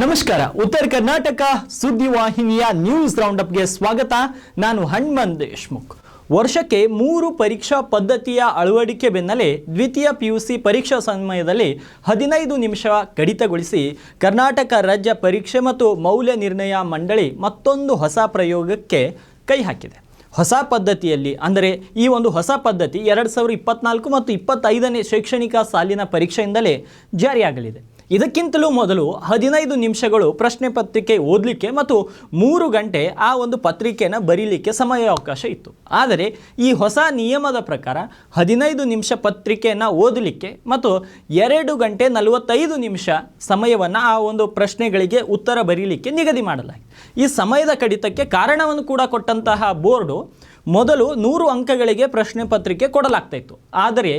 ನಮಸ್ಕಾರ. ಉತ್ತರ ಕರ್ನಾಟಕ ಸುದ್ದಿವಾಹಿನಿಯ ನ್ಯೂಸ್ ರೌಂಡಪ್ಗೆ ಸ್ವಾಗತ. ನಾನು ಹಣ್ಮನ್ ದೇಶ್ಮುಖ್. ವರ್ಷಕ್ಕೆ ಮೂರು ಪರೀಕ್ಷಾ ಪದ್ಧತಿಯ ಅಳವಡಿಕೆ ಬೆನ್ನಲ್ಲೇ ದ್ವಿತೀಯ ಪಿಯುಸಿ ಪರೀಕ್ಷಾ ಸಮಯದಲ್ಲಿ ಹದಿನೈದು ನಿಮಿಷ ಕಡಿತಗೊಳಿಸಿ ಕರ್ನಾಟಕ ರಾಜ್ಯ ಪರೀಕ್ಷೆ ಮತ್ತು ಮೌಲ್ಯ ನಿರ್ಣಯ ಮಂಡಳಿ ಮತ್ತೊಂದು ಹೊಸ ಪ್ರಯೋಗಕ್ಕೆ ಕೈ ಹಾಕಿದೆ. ಹೊಸ ಪದ್ಧತಿಯಲ್ಲಿ ಅಂದರೆ ಈ ಒಂದು ಹೊಸ ಪದ್ಧತಿ ಎರಡು ಸಾವಿರದ ಇಪ್ಪತ್ನಾಲ್ಕು ಮತ್ತು ಇಪ್ಪತ್ತೈದನೇ ಶೈಕ್ಷಣಿಕ ಸಾಲಿನ ಪರೀಕ್ಷೆಯಿಂದಲೇ ಜಾರಿಯಾಗಲಿದೆ. ಇದಕ್ಕಿಂತಲೂ ಮೊದಲು ಹದಿನೈದು ನಿಮಿಷಗಳು ಪ್ರಶ್ನೆ ಪತ್ರಿಕೆ ಓದಲಿಕ್ಕೆ ಮತ್ತು ಮೂರು ಗಂಟೆ ಆ ಒಂದು ಪತ್ರಿಕೆಯನ್ನು ಬರೀಲಿಕ್ಕೆ ಸಮಯಾವಕಾಶ ಇತ್ತು. ಆದರೆ ಈ ಹೊಸ ನಿಯಮದ ಪ್ರಕಾರ ಹದಿನೈದು ನಿಮಿಷ ಪತ್ರಿಕೆಯನ್ನು ಓದಲಿಕ್ಕೆ ಮತ್ತು ಎರಡು ಗಂಟೆ ನಲವತ್ತೈದು ನಿಮಿಷ ಸಮಯವನ್ನು ಆ ಒಂದು ಪ್ರಶ್ನೆಗಳಿಗೆ ಉತ್ತರ ಬರೀಲಿಕ್ಕೆ ನಿಗದಿ ಮಾಡಲಾಗಿದೆ ಈ ಸಮಯದ ಕಡಿತಕ್ಕೆ ಕಾರಣವನ್ನು ಕೂಡ ಕೊಟ್ಟಂತಹ ಬೋರ್ಡು ಮೊದಲು ನೂರು ಅಂಕಗಳಿಗೆ ಪ್ರಶ್ನೆ ಪತ್ರಿಕೆ ಕೊಡಲಾಗ್ತಾ ಇತ್ತು. ಆದರೆ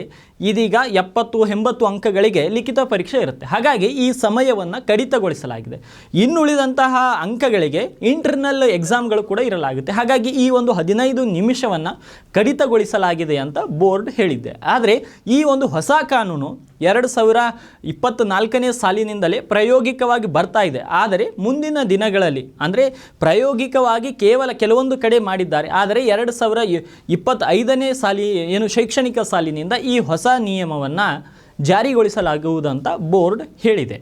ಇದೀಗ ಎಪ್ಪತ್ತು ಎಂಬತ್ತು ಅಂಕಗಳಿಗೆ ಲಿಖಿತ ಪರೀಕ್ಷೆ ಇರುತ್ತೆ. ಹಾಗಾಗಿ ಈ ಸಮಯವನ್ನು ಕಡಿತಗೊಳಿಸಲಾಗಿದೆ. ಇನ್ನುಳಿದಂತಹ ಅಂಕಗಳಿಗೆ ಇಂಟರ್ನಲ್ ಎಕ್ಸಾಮ್ಗಳು ಕೂಡ ಇರಲಾಗುತ್ತೆ. ಹಾಗಾಗಿ ಈ ಒಂದು ಹದಿನೈದು ನಿಮಿಷವನ್ನು ಕಡಿತಗೊಳಿಸಲಾಗಿದೆ ಅಂತ ಬೋರ್ಡ್ ಹೇಳಿದ್ದೆ ಆದರೆ ಈ ಒಂದು ಹೊಸ ಕಾನೂನು ಎರಡು ಸಾವಿರ ಇಪ್ಪತ್ತ್ನಾಲ್ಕನೇ ಸಾಲಿನಿಂದಲೇ ಪ್ರಾಯೋಗಿಕವಾಗಿ ಬರ್ತಾ ಇದೆ. ಆದರೆ ಮುಂದಿನ ದಿನಗಳಲ್ಲಿ, ಅಂದರೆ ಪ್ರಾಯೋಗಿಕವಾಗಿ ಕೇವಲ ಕೆಲವೊಂದು ಕಡೆ ಮಾಡಿದ್ದಾರೆ. ಆದರೆ ಎರಡು ಸಾವಿರ ಇಪ್ಪತ್ತೈದನೇ ಸಾಲಿ ಏನು ಶೈಕ್ಷಣಿಕ ಸಾಲಿನಿಂದ ಈ ಹೊಸ ನಿಯಮವನ್ನು ಜಾರಿಗೊಳಿಸಲಾಗುವುದಂತ ಬೋರ್ಡ್ ಹೇಳಿದೆ.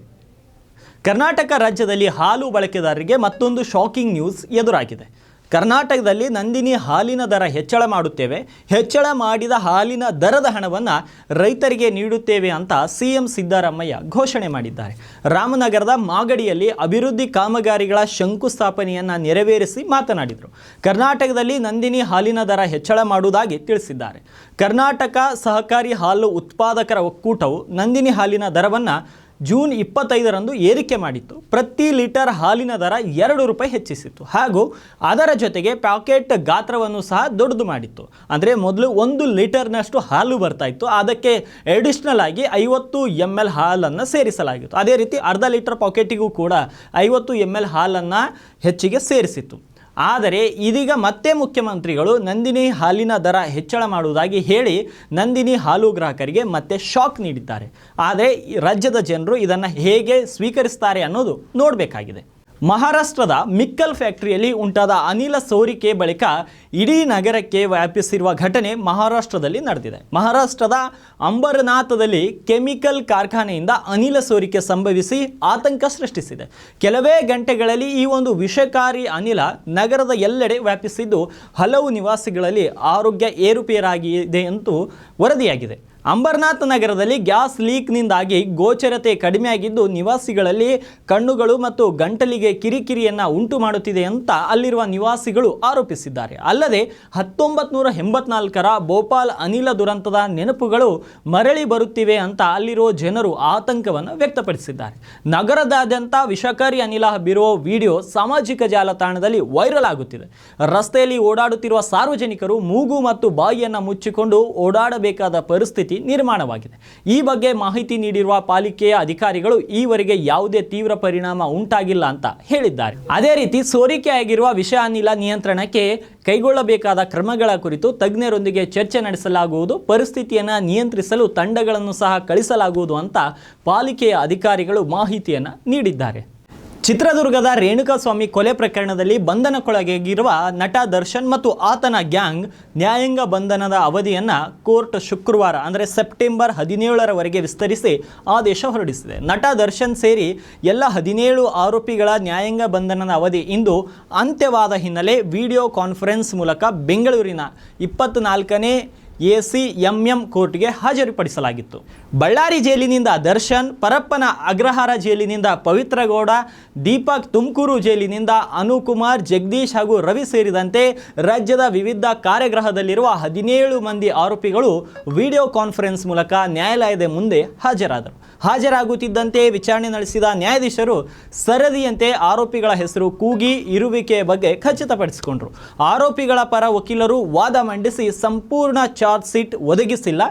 ಕರ್ನಾಟಕ ರಾಜ್ಯದಲ್ಲಿ ಹಾಲು ಬಳಕೆದಾರರಿಗೆ ಮತ್ತೊಂದು ಶಾಕಿಂಗ್ ನ್ಯೂಸ್ ಎದುರಾಗಿದೆ. ಕರ್ನಾಟಕದಲ್ಲಿ ನಂದಿನಿ ಹಾಲಿನ ದರ ಹೆಚ್ಚಳ ಮಾಡುತ್ತೇವೆ. ಹೆಚ್ಚಳ ಮಾಡಿದ ಹಾಲಿನ ದರದ ಹಣವನ್ನು ರೈತರಿಗೆ ನೀಡುತ್ತೇವೆ ಅಂತ ಸಿಎಂ ಸಿದ್ದರಾಮಯ್ಯ ಘೋಷಣೆ ಮಾಡಿದ್ದಾರೆ. ರಾಮನಗರದ ಮಾಗಡಿಯಲ್ಲಿ ಅಭಿವೃದ್ಧಿ ಕಾಮಗಾರಿಗಳ ಶಂಕುಸ್ಥಾಪನೆಯನ್ನು ನೆರವೇರಿಸಿ ಮಾತನಾಡಿದರು. ಕರ್ನಾಟಕದಲ್ಲಿ ನಂದಿನಿ ಹಾಲಿನ ದರ ಹೆಚ್ಚಳ ಮಾಡುವುದಾಗಿ ತಿಳಿಸಿದ್ದಾರೆ. ಕರ್ನಾಟಕ ಸಹಕಾರಿ ಹಾಲು ಉತ್ಪಾದಕರ ಒಕ್ಕೂಟವು ನಂದಿನಿ ಹಾಲಿನ ದರವನ್ನು ಜೂನ್ ಇಪ್ಪತ್ತೈದರಂದು ಏರಿಕೆ ಮಾಡಿತ್ತು. ಪ್ರತಿ ಲೀಟರ್ ಹಾಲಿನ ದರ ಎರಡು ರೂಪಾಯಿ ಹೆಚ್ಚಿಸಿತ್ತು. ಹಾಗೂ ಅದರ ಜೊತೆಗೆ ಪ್ಯಾಕೆಟ್ ಗಾತ್ರವನ್ನು ಸಹ ದೊಡ್ಡದು ಮಾಡಿತ್ತು. ಅಂದರೆ ಮೊದಲು ಒಂದು ಲೀಟರ್ನಷ್ಟು ಹಾಲು ಬರ್ತಾ ಇತ್ತು. ಅದಕ್ಕೆ ಎಡಿಷ್ನಲ್ ಆಗಿ ಐವತ್ತು ಎಂ ಎಲ್ ಹಾಲನ್ನು ಸೇರಿಸಲಾಗಿತ್ತು. ಅದೇ ರೀತಿ ಅರ್ಧ ಲೀಟರ್ ಪಾಕೆಟಿಗೂ ಕೂಡ ಐವತ್ತು ಎಂ ಎಲ್ ಹಾಲನ್ನು ಹೆಚ್ಚಿಗೆ ಸೇರಿಸಿತ್ತು. ಆದರೆ ಇದೀಗ ಮತ್ತೆ ಮುಖ್ಯಮಂತ್ರಿಗಳು ನಂದಿನಿ ಹಾಲಿನ ದರ ಹೆಚ್ಚಳ ಮಾಡುವುದಾಗಿ ಹೇಳಿ ನಂದಿನಿ ಹಾಲು ಗ್ರಾಹಕರಿಗೆ ಮತ್ತೆ ಶಾಕ್ ನೀಡಿದ್ದಾರೆ. ಆದರೆ ರಾಜ್ಯದ ಜನರು ಇದನ್ನು ಹೇಗೆ ಸ್ವೀಕರಿಸ್ತಾರೆ ಅನ್ನೋದು ನೋಡಬೇಕಾಗಿದೆ. ಮಹಾರಾಷ್ಟ್ರದ ಮಿಕ್ಕಲ್ ಫ್ಯಾಕ್ಟರಿಯಲ್ಲಿ ಉಂಟಾದ ಅನಿಲ ಸೋರಿಕೆ ಬಳಿಕ ಇಡೀ ನಗರಕ್ಕೆ ವ್ಯಾಪಿಸಿರುವ ಘಟನೆ ಮಹಾರಾಷ್ಟ್ರದಲ್ಲಿ ನಡೆದಿದೆ. ಮಹಾರಾಷ್ಟ್ರದ ಅಂಬರನಾಥದಲ್ಲಿ ಕೆಮಿಕಲ್ ಕಾರ್ಖಾನೆಯಿಂದ ಅನಿಲ ಸೋರಿಕೆ ಸಂಭವಿಸಿ ಆತಂಕ ಸೃಷ್ಟಿಸಿದೆ. ಕೆಲವೇ ಗಂಟೆಗಳಲ್ಲಿ ಈ ಒಂದು ವಿಷಕಾರಿ ಅನಿಲ ನಗರದ ಎಲ್ಲೆಡೆ ವ್ಯಾಪಿಸಿದ್ದು ಹಲವು ನಿವಾಸಿಗಳಲ್ಲಿ ಆರೋಗ್ಯ ಏರುಪೇರಾಗಿದೆ ಎಂದು ವರದಿಯಾಗಿದೆ. ಅಂಬರ್ನಾಥ್ ನಗರದಲ್ಲಿ ಗ್ಯಾಸ್ ಲೀಕ್ನಿಂದಾಗಿ ಗೋಚರತೆ ಕಡಿಮೆಯಾಗಿದ್ದು ನಿವಾಸಿಗಳಲ್ಲಿ ಕಣ್ಣುಗಳು ಮತ್ತು ಗಂಟಲಿಗೆ ಕಿರಿಕಿರಿಯನ್ನು ಉಂಟು ಮಾಡುತ್ತಿದೆ ಅಂತ ಅಲ್ಲಿರುವ ನಿವಾಸಿಗಳು ಆರೋಪಿಸಿದ್ದಾರೆ. ಅಲ್ಲದೆ ಹತ್ತೊಂಬತ್ತು ನೂರ ಎಂಬತ್ನಾಲ್ಕರ ಭೋಪಾಲ್ ಅನಿಲ ದುರಂತದ ನೆನಪುಗಳು ಮರಳಿ ಬರುತ್ತಿವೆ ಅಂತ ಅಲ್ಲಿರೋ ಜನರು ಆತಂಕವನ್ನು ವ್ಯಕ್ತಪಡಿಸಿದ್ದಾರೆ. ನಗರದಾದ್ಯಂತ ವಿಷಕಾರಿ ಅನಿಲ ಹಬ್ಬಿರುವ ವಿಡಿಯೋ ಸಾಮಾಜಿಕ ಜಾಲತಾಣದಲ್ಲಿ ವೈರಲ್ ಆಗುತ್ತಿದೆ. ರಸ್ತೆಯಲ್ಲಿ ಓಡಾಡುತ್ತಿರುವ ಸಾರ್ವಜನಿಕರು ಮೂಗು ಮತ್ತು ಬಾಯಿಯನ್ನು ಮುಚ್ಚಿಕೊಂಡು ಓಡಾಡಬೇಕಾದ ಪರಿಸ್ಥಿತಿ ನಿರ್ಮಾಣವಾಗಿದೆ. ಈ ಬಗ್ಗೆ ಮಾಹಿತಿ ನೀಡಿರುವ ಪಾಲಿಕೆಯ ಅಧಿಕಾರಿಗಳು ಈವರೆಗೆ ಯಾವುದೇ ತೀವ್ರ ಪರಿಣಾಮ ಉಂಟಾಗಿಲ್ಲ ಅಂತ ಹೇಳಿದ್ದಾರೆ. ಅದೇ ರೀತಿ ಸೋರಿಕೆಯಾಗಿರುವ ವಿಷ ಅನಿಲ ನಿಯಂತ್ರಣಕ್ಕೆ ಕೈಗೊಳ್ಳಬೇಕಾದ ಕ್ರಮಗಳ ಕುರಿತು ತಜ್ಞರೊಂದಿಗೆ ಚರ್ಚೆ ನಡೆಸಲಾಗುವುದು. ಪರಿಸ್ಥಿತಿಯನ್ನು ನಿಯಂತ್ರಿಸಲು ತಂಡಗಳನ್ನು ಸಹ ಕಳಿಸಲಾಗುವುದು ಅಂತ ಪಾಲಿಕೆಯ ಅಧಿಕಾರಿಗಳು ಮಾಹಿತಿಯನ್ನು ನೀಡಿದ್ದಾರೆ. ಚಿತ್ರದುರ್ಗದ ರೇಣುಕಾಸ್ವಾಮಿ ಕೊಲೆ ಪ್ರಕರಣದಲ್ಲಿ ಬಂಧನಕ್ಕೊಳಗಾಗಿರುವ ನಟ ದರ್ಶನ್ ಮತ್ತು ಆತನ ಗ್ಯಾಂಗ್ ನ್ಯಾಯಾಂಗ ಬಂಧನದ ಅವಧಿಯನ್ನು ಕೋರ್ಟ್ ಶುಕ್ರವಾರ, ಅಂದರೆ ಸೆಪ್ಟೆಂಬರ್ ಹದಿನೇಳರವರೆಗೆ ವಿಸ್ತರಿಸಿ ಆದೇಶ ಹೊರಡಿಸಿದೆ. ನಟ ದರ್ಶನ್ ಸೇರಿ ಎಲ್ಲ ಹದಿನೇಳು ಆರೋಪಿಗಳ ನ್ಯಾಯಾಂಗ ಬಂಧನದ ಅವಧಿ ಇಂದು ಅಂತ್ಯವಾದ ಹಿನ್ನೆಲೆ ವಿಡಿಯೋ ಕಾನ್ಫರೆನ್ಸ್ ಮೂಲಕ ಬೆಂಗಳೂರಿನ ಇಪ್ಪತ್ನಾಲ್ಕನೇ ಎ ಸಿ ಎಂ ಎಂ ಕೋರ್ಟ್ಗೆ ಹಾಜರುಪಡಿಸಲಾಗಿತ್ತು. ಬಳ್ಳಾರಿ ಜೈಲಿನಿಂದ ದರ್ಶನ್, ಪರಪ್ಪನ ಅಗ್ರಹಾರ ಜೈಲಿನಿಂದ ಪವಿತ್ರಗೌಡ ದೀಪಕ್ ತುಮಕೂರು ಜೈಲಿನಿಂದ ಅನುಕುಮಾರ್, ಜಗದೀಶ್ ಹಾಗೂ ರವಿ ಸೇರಿದಂತೆ ರಾಜ್ಯದ ವಿವಿಧ ಕಾರ್ಯಗ್ರಹದಲ್ಲಿರುವ ಹದಿನೇಳು ಮಂದಿ ಆರೋಪಿಗಳು ವಿಡಿಯೋ ಕಾನ್ಫರೆನ್ಸ್ ಮೂಲಕ ನ್ಯಾಯಾಲಯದ ಮುಂದೆ ಹಾಜರಾದರು. ಹಾಜರಾಗುತ್ತಿದ್ದಂತೆ ವಿಚಾರಣೆ ನಡೆಸಿದ ನ್ಯಾಯಾಧೀಶರು ಸರದಿಯಂತೆ ಆರೋಪಿಗಳ ಹೆಸರು ಕೂಗಿ ಇರುವಿಕೆಯ ಬಗ್ಗೆ ಖಚಿತಪಡಿಸಿಕೊಂಡರು. ಆರೋಪಿಗಳ ಪರ ವಕೀಲರು ವಾದ ಮಂಡಿಸಿ ಸಂಪೂರ್ಣ ಚಾರ್ಜ್ ಶೀಟ್ ಒದಗಿಸಿಲ್ಲ.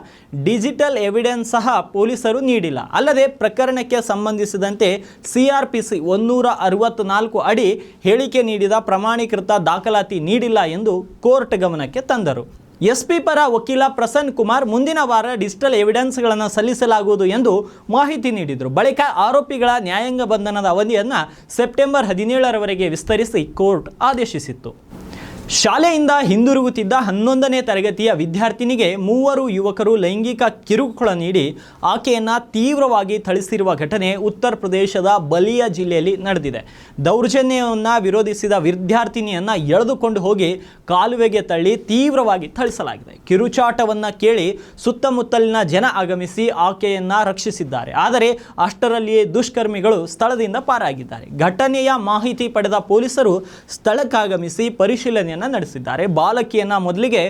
ಡಿಜಿಟಲ್ ಎವಿಡೆನ್ಸ್ ಸಹ ಪೊಲೀಸರು ನೀಡಿಲ್ಲ. ಅಲ್ಲದೆ ಪ್ರಕರಣಕ್ಕೆ ಸಂಬಂಧಿಸಿದಂತೆ ಸಿಆರ್ಪಿಸಿ ಒನ್ನೂರ ಅರವತ್ನಾಲ್ಕು ಅಡಿ ಹೇಳಿಕೆ ನೀಡಿದ ಪ್ರಮಾಣೀಕೃತ ದಾಖಲಾತಿ ನೀಡಿಲ್ಲ ಎಂದು ಕೋರ್ಟ್ ಗಮನಕ್ಕೆ ತಂದರು. ಎಸ್ಪಿ ಪರ ವಕೀಲ ಪ್ರಸನ್ನ ಕುಮಾರ್ ಮುಂದಿನ ವಾರ ಡಿಜಿಟಲ್ ಎವಿಡೆನ್ಸ್ಗಳನ್ನು ಸಲ್ಲಿಸಲಾಗುವುದು ಎಂದು ಮಾಹಿತಿ ನೀಡಿದರು. ಬಳಿಕ ಆರೋಪಿಗಳ ನ್ಯಾಯಾಂಗ ಬಂಧನದ ಅವಧಿಯನ್ನು ಸೆಪ್ಟೆಂಬರ್ ಹದಿನೇಳರವರೆಗೆ ವಿಸ್ತರಿಸಿ ಕೋರ್ಟ್ ಆದೇಶಿಸಿತ್ತು. ಶಾಲೆಯಿಂದ ಹಿಂದಿರುಗುತ್ತಿದ್ದ ಹನ್ನೊಂದನೇ ತರಗತಿಯ ವಿದ್ಯಾರ್ಥಿನಿಗೆ ಮೂವರು ಯುವಕರು ಲೈಂಗಿಕ ಕಿರುಕುಳ ನೀಡಿ ಆಕೆಯನ್ನು ತೀವ್ರವಾಗಿ ಥಳಿಸಿರುವ ಘಟನೆ ಉತ್ತರ ಪ್ರದೇಶದ ಬಲಿಯಾ ಜಿಲ್ಲೆಯಲ್ಲಿ ನಡೆದಿದೆ. ದೌರ್ಜನ್ಯವನ್ನು ವಿರೋಧಿಸಿದ ವಿದ್ಯಾರ್ಥಿನಿಯನ್ನು ಎಳೆದುಕೊಂಡು ಹೋಗಿ ಕಾಲುವೆಗೆ ತಳ್ಳಿ ತೀವ್ರವಾಗಿ ಥಳಿಸಲಾಗಿದೆ. ಕಿರುಚಾಟವನ್ನು ಕೇಳಿ ಸುತ್ತಮುತ್ತಲಿನ ಜನ ಆಗಮಿಸಿ ಆಕೆಯನ್ನು ರಕ್ಷಿಸಿದ್ದಾರೆ. ಆದರೆ ಅಷ್ಟರಲ್ಲಿಯೇ ದುಷ್ಕರ್ಮಿಗಳು ಸ್ಥಳದಿಂದ ಪಾರಾಗಿದ್ದಾರೆ. ಘಟನೆಯ ಮಾಹಿತಿ ಪಡೆದ ಪೊಲೀಸರು ಸ್ಥಳಕ್ಕಾಗಮಿಸಿ ಪರಿಶೀಲನೆಯನ್ನು ನಡೆಸಿದ್ದಾರೆ. ಬಾಲಕಿಯನ್ನು ಮೊದಲಿಗೆ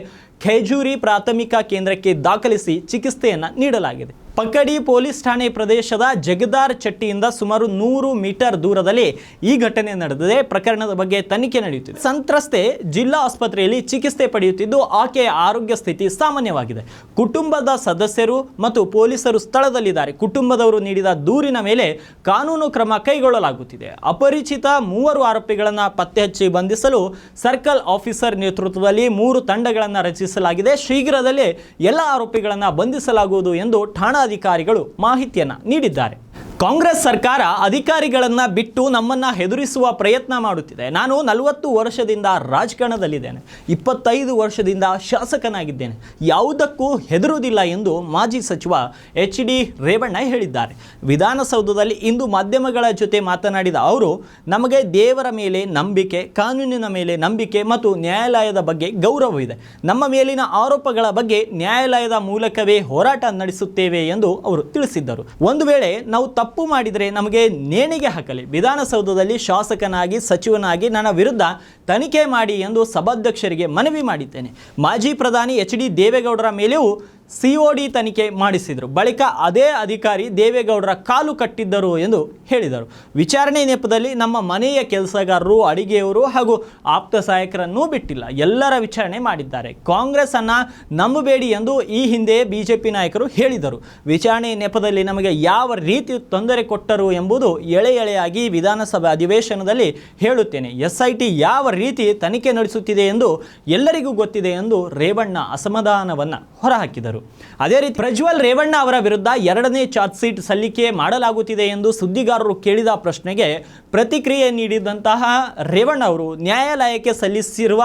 ಖೇಜೂರಿ ಪ್ರಾಥಮಿಕ ಕೇಂದ್ರಕ್ಕೆ ದಾಖಲಿಸಿ ಚಿಕಿತ್ಸೆಯನ್ನು ನೀಡಲಾಗಿದೆ. ಪಕ್ಕಡಿ ಪೊಲೀಸ್ ಠಾಣೆ ಪ್ರದೇಶದ ಜಗದಾರ್ ಚಟ್ಟಿಯಿಂದ ಸುಮಾರು ನೂರು ಮೀಟರ್ ದೂರದಲ್ಲಿ ಈ ಘಟನೆ ನಡೆದಿದೆ. ಪ್ರಕರಣದ ಬಗ್ಗೆ ತನಿಖೆ ನಡೆಯುತ್ತಿದೆ. ಸಂತ್ರಸ್ತೆ ಜಿಲ್ಲಾ ಆಸ್ಪತ್ರೆಯಲ್ಲಿ ಚಿಕಿತ್ಸೆ ಪಡೆಯುತ್ತಿದ್ದು ಆಕೆಯ ಆರೋಗ್ಯ ಸ್ಥಿತಿ ಸಾಮಾನ್ಯವಾಗಿದೆ. ಕುಟುಂಬದ ಸದಸ್ಯರು ಮತ್ತು ಪೊಲೀಸರು ಸ್ಥಳದಲ್ಲಿದ್ದಾರೆ. ಕುಟುಂಬದವರು ನೀಡಿದ ದೂರಿನ ಮೇಲೆ ಕಾನೂನು ಕ್ರಮ ಕೈಗೊಳ್ಳಲಾಗುತ್ತಿದೆ. ಅಪರಿಚಿತ ಮೂವರು ಆರೋಪಿಗಳನ್ನು ಪತ್ತೆ ಹಚ್ಚಿ ಬಂಧಿಸಲು ಸರ್ಕಲ್ ಆಫೀಸರ್ ನೇತೃತ್ವದಲ್ಲಿ ಮೂರು ತಂಡಗಳನ್ನು ರಚಿಸಲಾಗಿದೆ ಶೀಘ್ರದಲ್ಲೇ ಎಲ್ಲ ಆರೋಪಿಗಳನ್ನು ಬಂಧಿಸಲಾಗುವುದು ಎಂದು ಠಾಣಾಧಿಕಾರಿಗಳು ಮಾಹಿತಿಯನ್ನು ನೀಡಿದ್ದಾರೆ. ಕಾಂಗ್ರೆಸ್ ಸರ್ಕಾರ ಅಧಿಕಾರಿಗಳನ್ನು ಬಿಟ್ಟು ನಮ್ಮನ್ನು ಹೆದರಿಸುವ ಪ್ರಯತ್ನ ಮಾಡುತ್ತಿದೆ. ನಾನು ನಲವತ್ತು ವರ್ಷದಿಂದ ರಾಜಕಾರಣದಲ್ಲಿದ್ದೇನೆ. ಇಪ್ಪತ್ತೈದು ವರ್ಷದಿಂದ ಶಾಸಕನಾಗಿದ್ದೇನೆ. ಯಾವುದಕ್ಕೂ ಹೆದರುವುದಿಲ್ಲ ಎಂದು ಮಾಜಿ ಸಚಿವ ಎಚ್ ಡಿ ರೇವಣ್ಣ ಹೇಳಿದ್ದಾರೆ. ವಿಧಾನಸೌಧದಲ್ಲಿ ಇಂದು ಮಾಧ್ಯಮಗಳ ಜೊತೆ ಮಾತನಾಡಿದ ಅವರು, ನಮಗೆ ದೇವರ ಮೇಲೆ ನಂಬಿಕೆ, ಕಾನೂನಿನ ಮೇಲೆ ನಂಬಿಕೆ ಮತ್ತು ನ್ಯಾಯಾಲಯದ ಬಗ್ಗೆ ಗೌರವವಿದೆ ನಮ್ಮ ಮೇಲಿನ ಆರೋಪಗಳ ಬಗ್ಗೆ ನ್ಯಾಯಾಲಯದ ಮೂಲಕವೇ ಹೋರಾಟ ನಡೆಸುತ್ತೇವೆ ಎಂದು ಅವರು ತಿಳಿಸಿದ್ದರು. ಒಂದು ವೇಳೆ ನಾವು ಮಾಡಿದರೆ ನಮಗೆ ನೇಣಿಗೆ ಹಾಕಲಿ. ವಿಧಾನಸೌಧದಲ್ಲಿ ಶಾಸಕನಾಗಿ, ಸಚಿವನಾಗಿ ನನ್ನ ವಿರುದ್ಧ ತನಿಖೆ ಮಾಡಿ ಎಂದು ಸಭಾಧ್ಯಕ್ಷರಿಗೆ ಮನವಿ ಮಾಡಿದ್ದೇನೆ. ಮಾಜಿ ಪ್ರಧಾನಿ ಎಚ್ ಡಿ ದೇವೇಗೌಡರ ಮೇಲೆಯೂ ಸಿಒಡಿ ತನಿಖೆ ಮಾಡಿಸಿದರು. ಬಳಿಕ ಅದೇ ಅಧಿಕಾರಿ ದೇವೇಗೌಡರ ಕಾಲು ಕಟ್ಟಿದ್ದರು ಎಂದು ಹೇಳಿದರು. ವಿಚಾರಣೆ ನೆಪದಲ್ಲಿ ನಮ್ಮ ಮನೆಯ ಕೆಲಸಗಾರರು, ಅಡಿಗೆಯವರು ಹಾಗೂ ಆಪ್ತ ಸಹಾಯಕರನ್ನೂ ಬಿಟ್ಟಿಲ್ಲ. ಎಲ್ಲರ ವಿಚಾರಣೆ ಮಾಡಿದ್ದಾರೆ. ಕಾಂಗ್ರೆಸ್ ಅನ್ನ ನಂಬಬೇಡಿ ಎಂದು ಈ ಹಿಂದೆ ಬಿಜೆಪಿ ನಾಯಕರು ಹೇಳಿದರು. ವಿಚಾರಣೆ ನೆಪದಲ್ಲಿ ನಮಗೆ ಯಾವ ರೀತಿ ತೊಂದರೆ ಕೊಟ್ಟರು ಎಂಬುದು ಎಳೆ ಎಳೆಯಾಗಿ ವಿಧಾನಸಭಾ ಅಧಿವೇಶನದಲ್ಲಿ ಹೇಳುತ್ತೇನೆ. ಎಸ್ ಐ ಟಿ ಯಾವ ರೀತಿ ತನಿಖೆ ನಡೆಸುತ್ತಿದೆ ಎಂದು ಎಲ್ಲರಿಗೂ ಗೊತ್ತಿದೆ ಎಂದು ರೇವಣ್ಣ ಅಸಮಾಧಾನವನ್ನು ಹೊರಹಾಕಿದರು. ಅದೇ ರೀತಿ ಪ್ರಜ್ವಲ್ ರೇವಣ್ಣ ಅವರ ವಿರುದ್ಧ ಎರಡನೇ ಚಾರ್ಜ್ ಶೀಟ್ ಸಲ್ಲಿಕೆ ಮಾಡಲಾಗುತ್ತಿದೆ ಎಂದು ಸುದ್ದಿಗಾರರು ಕೇಳಿದ ಪ್ರಶ್ನೆಗೆ ಪ್ರತಿಕ್ರಿಯೆ ನೀಡಿದಂತಹ ರೇವಣ್ಣ ಅವರು, ನ್ಯಾಯಾಲಯಕ್ಕೆ ಸಲ್ಲಿಸಿರುವ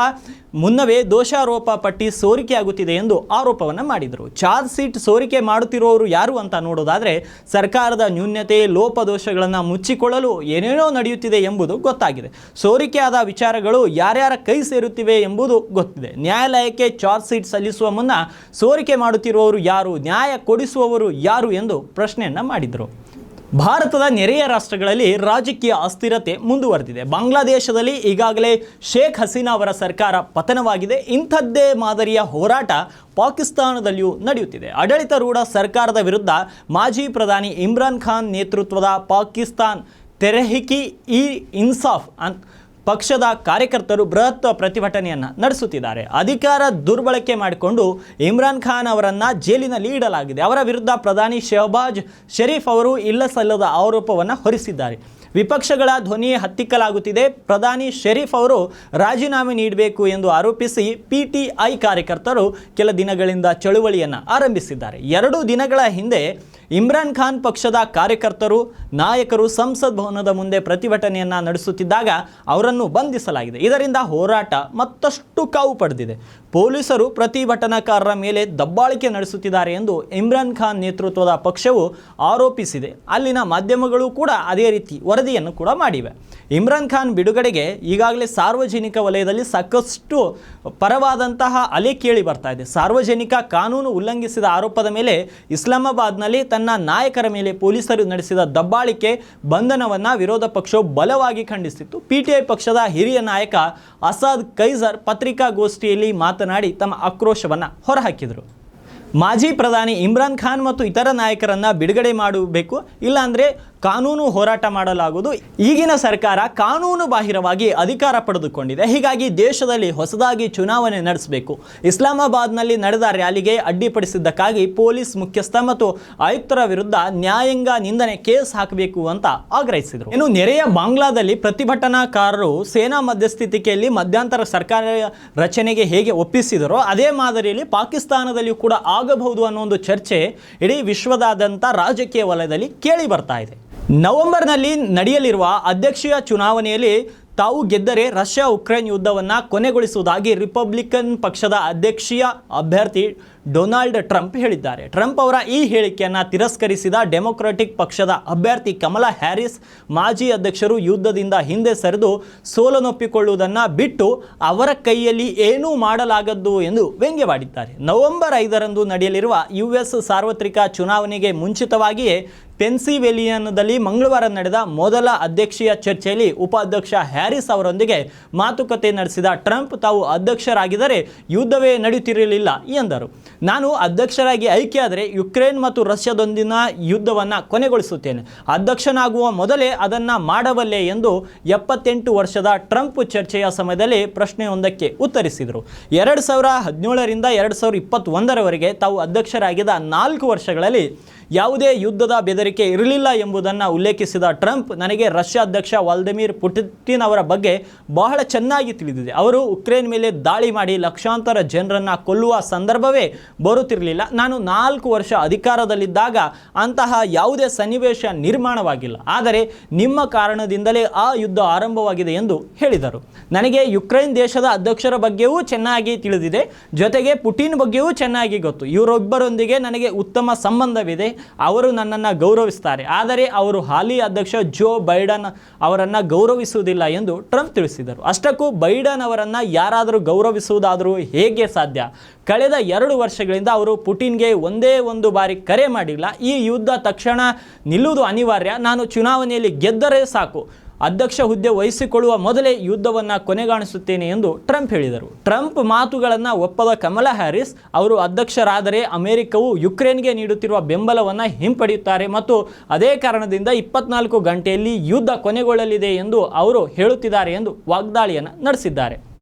ಮುನ್ನವೇ ದೋಷಾರೋಪ ಪಟ್ಟಿ ಸೋರಿಕೆಯಾಗುತ್ತಿದೆ ಎಂದು ಆರೋಪವನ್ನು ಮಾಡಿದರು. ಚಾರ್ಜ್ ಶೀಟ್ ಸೋರಿಕೆ ಮಾಡುತ್ತಿರುವವರು ಯಾರು ಅಂತ ನೋಡೋದಾದರೆ ಸರ್ಕಾರದ ನ್ಯೂನ್ಯತೆ ಲೋಪದೋಷಗಳನ್ನು ಮುಚ್ಚಿಕೊಳ್ಳಲು ಏನೇನೋ ನಡೆಯುತ್ತಿದೆ ಎಂಬುದು ಗೊತ್ತಾಗಿದೆ. ಸೋರಿಕೆಯಾದ ವಿಚಾರಗಳು ಯಾರ್ಯಾರ ಕೈ ಸೇರುತ್ತಿವೆ ಎಂಬುದು ಗೊತ್ತಿದೆ. ನ್ಯಾಯಾಲಯಕ್ಕೆ ಚಾರ್ಜ್ ಶೀಟ್ ಸಲ್ಲಿಸುವ ಮುನ್ನ ಸೋರಿಕೆ ಮಾಡುತ್ತಿರುವವರು ಯಾರು? ನ್ಯಾಯ ಕೊಡಿಸುವವರು ಯಾರು ಎಂದು ಪ್ರಶ್ನೆಯನ್ನು ಮಾಡಿದರು. ಭಾರತದ ನೆರೆಯ ರಾಷ್ಟ್ರಗಳಲ್ಲಿ ರಾಜಕೀಯ ಅಸ್ಥಿರತೆ ಮುಂದುವರೆದಿದೆ. ಬಾಂಗ್ಲಾದೇಶದಲ್ಲಿ ಈಗಾಗಲೇ ಶೇಖ್ ಹಸೀನಾ ಅವರ ಸರ್ಕಾರ ಪತನವಾಗಿದೆ. ಇಂಥದ್ದೇ ಮಾದರಿಯ ಹೋರಾಟ ಪಾಕಿಸ್ತಾನದಲ್ಲಿಯೂ ನಡೆಯುತ್ತಿದೆ. ಆಡಳಿತಾರೂಢ ಸರ್ಕಾರದ ವಿರುದ್ಧ ಮಾಜಿ ಪ್ರಧಾನಿ ಇಮ್ರಾನ್ ಖಾನ್ ನೇತೃತ್ವದ ಪಾಕಿಸ್ತಾನ್ ತೆರೆಹಿಕಿ ಇ ಇನ್ಸಾಫ್ ಅನ್ ಪಕ್ಷದ ಕಾರ್ಯಕರ್ತರು ಬೃಹತ್ ಪ್ರತಿಭಟನೆಯನ್ನು ನಡೆಸುತ್ತಿದ್ದಾರೆ. ಅಧಿಕಾರ ದುರ್ಬಳಕೆ ಮಾಡಿಕೊಂಡು ಇಮ್ರಾನ್ ಖಾನ್ ಅವರನ್ನು ಜೈಲಿನಲ್ಲಿ ಇಡಲಾಗಿದೆ. ಅವರ ವಿರುದ್ಧ ಪ್ರಧಾನಿ ಶಹಬಾಜ್ ಷರೀಫ್ ಅವರು ಇಲ್ಲ ಸಲ್ಲದ ಆರೋಪವನ್ನು ಹೊರಿಸಿದ್ದಾರೆ. ವಿಪಕ್ಷಗಳ ಧ್ವನಿ ಹತ್ತಿಕ್ಕಲಾಗುತ್ತಿದೆ. ಪ್ರಧಾನಿ ಷರೀಫ್ ಅವರು ರಾಜೀನಾಮೆ ನೀಡಬೇಕು ಎಂದು ಆರೋಪಿಸಿ ಪಿಟಿಐ ಕಾರ್ಯಕರ್ತರು ಕೆಲ ದಿನಗಳಿಂದ ಚಳುವಳಿಯನ್ನು ಆರಂಭಿಸಿದ್ದಾರೆ. ಎರಡು ದಿನಗಳ ಹಿಂದೆ ಇಮ್ರಾನ್ ಖಾನ್ ಪಕ್ಷದ ಕಾರ್ಯಕರ್ತರು, ನಾಯಕರು ಸಂಸತ್ ಭವನದ ಮುಂದೆ ಪ್ರತಿಭಟನೆಯನ್ನು ನಡೆಸುತ್ತಿದ್ದಾಗ ಅವರನ್ನು ಬಂಧಿಸಲಾಗಿದೆ. ಇದರಿಂದ ಹೋರಾಟ ಮತ್ತಷ್ಟು ಕಾವು ಪಡೆದಿದೆ. ಪೊಲೀಸರು ಪ್ರತಿಭಟನಾಕಾರರ ಮೇಲೆ ದಬ್ಬಾಳಿಕೆ ನಡೆಸುತ್ತಿದ್ದಾರೆ ಎಂದು ಇಮ್ರಾನ್ ಖಾನ್ ನೇತೃತ್ವದ ಪಕ್ಷವು ಆರೋಪಿಸಿದೆ. ಅಲ್ಲಿನ ಮಾಧ್ಯಮಗಳು ಕೂಡ ಅದೇ ರೀತಿ ವರದಿಯನ್ನು ಕೂಡ ಮಾಡಿವೆ. ಇಮ್ರಾನ್ ಖಾನ್ ಬಿಡುಗಡೆಗೆ ಈಗಾಗಲೇ ಸಾರ್ವಜನಿಕ ವಲಯದಲ್ಲಿ ಸಾಕಷ್ಟು ಪರವಾದಂತಹ ಅಲೆ ಕೇಳಿ ಬರ್ತಾ ಇದೆ. ಸಾರ್ವಜನಿಕ ಕಾನೂನು ಉಲ್ಲಂಘಿಸಿದ ಆರೋಪದ ಮೇಲೆ ಇಸ್ಲಾಮಾಬಾದ್ನಲ್ಲಿ ತನ್ನ ನಾಯಕರ ಮೇಲೆ ಪೊಲೀಸರು ನಡೆಸಿದ ದಬ್ಬಾಳಿಕೆ ಬಂಧನವನ್ನು ವಿರೋಧ ಪಕ್ಷವು ಬಲವಾಗಿ ಖಂಡಿಸಿತ್ತು. ಪಿಟಿಐ ಪಕ್ಷದ ಹಿರಿಯ ನಾಯಕ ಅಸಾದ್ ಕೈಸರ್ ಪತ್ರಿಕಾಗೋಷ್ಠಿಯಲ್ಲಿ ಮಾತನಾಡಿ ತಮ್ಮ ಆಕ್ರೋಶವನ್ನು ಹೊರಹಾಕಿದರು. ಮಾಜಿ ಪ್ರಧಾನಿ ಇಮ್ರಾನ್ ಖಾನ್ ಮತ್ತು ಇತರ ನಾಯಕರನ್ನು ಬಿಡುಗಡೆ ಮಾಡಬೇಕು, ಇಲ್ಲಾಂದರೆ ಕಾನೂನು ಹೋರಾಟ ಮಾಡಲಾಗುವುದು. ಈಗಿನ ಸರ್ಕಾರ ಕಾನೂನು ಬಾಹಿರವಾಗಿ ಅಧಿಕಾರ ಪಡೆದುಕೊಂಡಿದೆ. ಹೀಗಾಗಿ ದೇಶದಲ್ಲಿ ಹೊಸದಾಗಿ ಚುನಾವಣೆ ನಡೆಸಬೇಕು. ಇಸ್ಲಾಮಾಬಾದ್ನಲ್ಲಿ ನಡೆದ ರ್ಯಾಲಿಗೆ ಅಡ್ಡಿಪಡಿಸಿದ್ದಕ್ಕಾಗಿ ಪೊಲೀಸ್ ಮುಖ್ಯಸ್ಥ ಮತ್ತು ಆಯುಕ್ತರ ವಿರುದ್ಧ ನ್ಯಾಯಾಂಗ ನಿಂದನೆ ಕೇಸ್ ಹಾಕಬೇಕು ಅಂತ ಆಗ್ರಹಿಸಿದರು. ಇನ್ನು ನೆರೆಯ ಬಾಂಗ್ಲಾದಲ್ಲಿ ಪ್ರತಿಭಟನಾಕಾರರು ಸೇನಾ ಮಧ್ಯಸ್ಥಿತಿಕೆಯಲ್ಲಿ ಮಧ್ಯಂತರ ಸರ್ಕಾರ ರಚನೆಗೆ ಹೇಗೆ ಒಪ್ಪಿಸಿದರೋ ಅದೇ ಮಾದರಿಯಲ್ಲಿ ಪಾಕಿಸ್ತಾನದಲ್ಲಿಯೂ ಕೂಡ ಆಗಬಹುದು ಅನ್ನೋ ಒಂದು ಚರ್ಚೆ ಇಡೀ ವಿಶ್ವದಾದ್ಯಂತ ರಾಜಕೀಯ ವಲಯದಲ್ಲಿ ಕೇಳಿ ಬರ್ತಾ ಇದೆ. ನವೆಂಬರ್ನಲ್ಲಿ ನಡೆಯಲಿರುವ ಅಧ್ಯಕ್ಷೀಯ ಚುನಾವಣೆಯಲ್ಲಿ ತಾವು ಗೆದ್ದರೆ ರಷ್ಯಾ ಉಕ್ರೇನ್ ಯುದ್ಧವನ್ನು ಕೊನೆಗೊಳಿಸುವುದಾಗಿ ರಿಪಬ್ಲಿಕನ್ ಪಕ್ಷದ ಅಧ್ಯಕ್ಷೀಯ ಅಭ್ಯರ್ಥಿ ಡೊನಾಲ್ಡ್ ಟ್ರಂಪ್ ಹೇಳಿದ್ದಾರೆ. ಟ್ರಂಪ್ ಅವರ ಈ ಹೇಳಿಕೆಯನ್ನು ತಿರಸ್ಕರಿಸಿದ ಡೆಮೊಕ್ರಾಟಿಕ್ ಪಕ್ಷದ ಅಭ್ಯರ್ಥಿ ಕಮಲಾ ಹ್ಯಾರಿಸ್ ಮಾಜಿ ಅಧ್ಯಕ್ಷರು ಯುದ್ಧದಿಂದ ಹಿಂದೆ ಸರಿದು ಸೋಲನೊಪ್ಪಿಕೊಳ್ಳುವುದನ್ನು ಬಿಟ್ಟು ಅವರ ಕೈಯಲ್ಲಿ ಏನೂ ಮಾಡಲಾಗದ್ದು ಎಂದು ವ್ಯಂಗ್ಯವಾಡಿದ್ದಾರೆ. ನವೆಂಬರ್ ಐದರಂದು ನಡೆಯಲಿರುವ ಯು ಎಸ್ ಸಾರ್ವತ್ರಿಕ ಚುನಾವಣೆಗೆ ಮುಂಚಿತವಾಗಿಯೇ ಪೆನ್ಸಿವೆಲಿಯನ್ನದಲ್ಲಿ ಮಂಗಳವಾರ ನಡೆದ ಮೊದಲ ಅಧ್ಯಕ್ಷೀಯ ಚರ್ಚೆಯಲ್ಲಿ ಉಪಾಧ್ಯಕ್ಷ ಹ್ಯಾರಿಸ್ ಅವರೊಂದಿಗೆ ಮಾತುಕತೆ ನಡೆಸಿದ ಟ್ರಂಪ್ ತಾವು ಅಧ್ಯಕ್ಷರಾಗಿದ್ದರೆ ಯುದ್ಧವೇ ನಡೆಯುತ್ತಿರಲಿಲ್ಲ ಎಂದರು. ನಾನು ಅಧ್ಯಕ್ಷರಾಗಿ ಆಯ್ಕೆಯಾದರೆ ಯುಕ್ರೇನ್ ಮತ್ತು ರಷ್ಯಾದೊಂದಿನ ಯುದ್ಧವನ್ನು ಕೊನೆಗೊಳಿಸುತ್ತೇನೆ. ಅಧ್ಯಕ್ಷನಾಗುವ ಮೊದಲೇ ಅದನ್ನು ಮಾಡಬಲ್ಲೆ ಎಂದು ಎಪ್ಪತ್ತೆಂಟು ವರ್ಷದ ಟ್ರಂಪ್ ಚರ್ಚೆಯ ಸಮಯದಲ್ಲಿ ಪ್ರಶ್ನೆಯೊಂದಕ್ಕೆ ಉತ್ತರಿಸಿದರು. ಎರಡು ಸಾವಿರ ಹದಿನೇಳರಿಂದ ಎರಡು ಸಾವಿರ ಇಪ್ಪತ್ತೊಂದರವರೆಗೆ ತಾವು ಅಧ್ಯಕ್ಷರಾಗಿದ್ದ ನಾಲ್ಕು ವರ್ಷಗಳಲ್ಲಿ ಯಾವುದೇ ಯುದ್ಧದ ಬೆದರಿಕೆ ಇರಲಿಲ್ಲ ಎಂಬುದನ್ನು ಉಲ್ಲೇಖಿಸಿದ ಟ್ರಂಪ್, ನನಗೆ ರಷ್ಯಾ ಅಧ್ಯಕ್ಷ ವಾಲ್ದಿಮಿರ್ ಪುಟಿನ್ ಅವರ ಬಗ್ಗೆ ಬಹಳ ಚೆನ್ನಾಗಿ ತಿಳಿದಿದೆ. ಅವರು ಉಕ್ರೇನ್ ಮೇಲೆ ದಾಳಿ ಮಾಡಿ ಲಕ್ಷಾಂತರ ಜನರನ್ನು ಕೊಲ್ಲುವ ಸಂದರ್ಭವೇ ಬರುತ್ತಿರಲಿಲ್ಲ. ನಾನು ನಾಲ್ಕು ವರ್ಷ ಅಧಿಕಾರದಲ್ಲಿದ್ದಾಗ ಅಂತಹ ಯಾವುದೇ ಸನ್ನಿವೇಶ ನಿರ್ಮಾಣವಾಗಿಲ್ಲ. ಆದರೆ ನಿಮ್ಮ ಕಾರಣದಿಂದಲೇ ಆ ಯುದ್ಧ ಆರಂಭವಾಗಿದೆ ಎಂದು ಹೇಳಿದರು. ನನಗೆ ಯುಕ್ರೇನ್ ದೇಶದ ಅಧ್ಯಕ್ಷರ ಬಗ್ಗೆಯೂ ಚೆನ್ನಾಗಿ ತಿಳಿದಿದೆ. ಜೊತೆಗೆ ಪುಟಿನ್ ಬಗ್ಗೆಯೂ ಚೆನ್ನಾಗಿ ಗೊತ್ತು. ಇವರೊಬ್ಬರೊಂದಿಗೆ ನನಗೆ ಉತ್ತಮ ಸಂಬಂಧವಿದೆ. ಅವರು ನನ್ನನ್ನು ಗೌರವಿಸ್ತಾರೆ. ಆದರೆ ಅವರು ಹಾಲಿ ಅಧ್ಯಕ್ಷ ಜೋ ಬೈಡನ್ ಅವರನ್ನು ಗೌರವಿಸುವುದಿಲ್ಲ ಎಂದು ಟ್ರಂಪ್ ತಿಳಿಸಿದರು. ಅಷ್ಟಕ್ಕೂ ಬೈಡನ್ ಅವರನ್ನು ಯಾರಾದರೂ ಗೌರವಿಸುವುದಾದರೂ ಹೇಗೆ ಸಾಧ್ಯ? ಕಳೆದ ಎರಡು ವರ್ಷಗಳಿಂದ ಅವರು ಪುಟಿನ್ಗೆ ಒಂದೇ ಒಂದು ಬಾರಿ ಕರೆ ಮಾಡಿಲ್ಲ. ಈ ಯುದ್ಧ ತಕ್ಷಣ ನಿಲ್ಲುವುದು ಅನಿವಾರ್ಯ. ನಾನು ಚುನಾವಣೆಯಲ್ಲಿ ಗೆದ್ದರೆ ಸಾಕು. ಅಧ್ಯಕ್ಷ ಹುದ್ದೆ ವಹಿಸಿಕೊಳ್ಳುವ ಮೊದಲೇ ಯುದ್ಧವನ್ನು ಕೊನೆಗಾಣಿಸುತ್ತೇನೆ ಎಂದು ಟ್ರಂಪ್ ಹೇಳಿದರು. ಟ್ರಂಪ್ ಮಾತುಗಳನ್ನು ಒಪ್ಪದ ಕಮಲಾ ಹ್ಯಾರಿಸ್ ಅವರು ಅಧ್ಯಕ್ಷರಾದರೆ ಅಮೆರಿಕವು ಯುಕ್ರೇನ್ಗೆ ನೀಡುತ್ತಿರುವ ಬೆಂಬಲವನ್ನು ಹಿಂಪಡೆಯುತ್ತಾರೆ ಮತ್ತು ಅದೇ ಕಾರಣದಿಂದ ಇಪ್ಪತ್ನಾಲ್ಕು ಗಂಟೆಯಲ್ಲಿ ಯುದ್ಧ ಕೊನೆಗೊಳ್ಳಲಿದೆ ಎಂದು ಅವರು ಹೇಳುತ್ತಿದ್ದಾರೆ ಎಂದು ವಾಗ್ದಾಳಿಯನ್ನು ನಡೆಸಿದ್ದಾರೆ.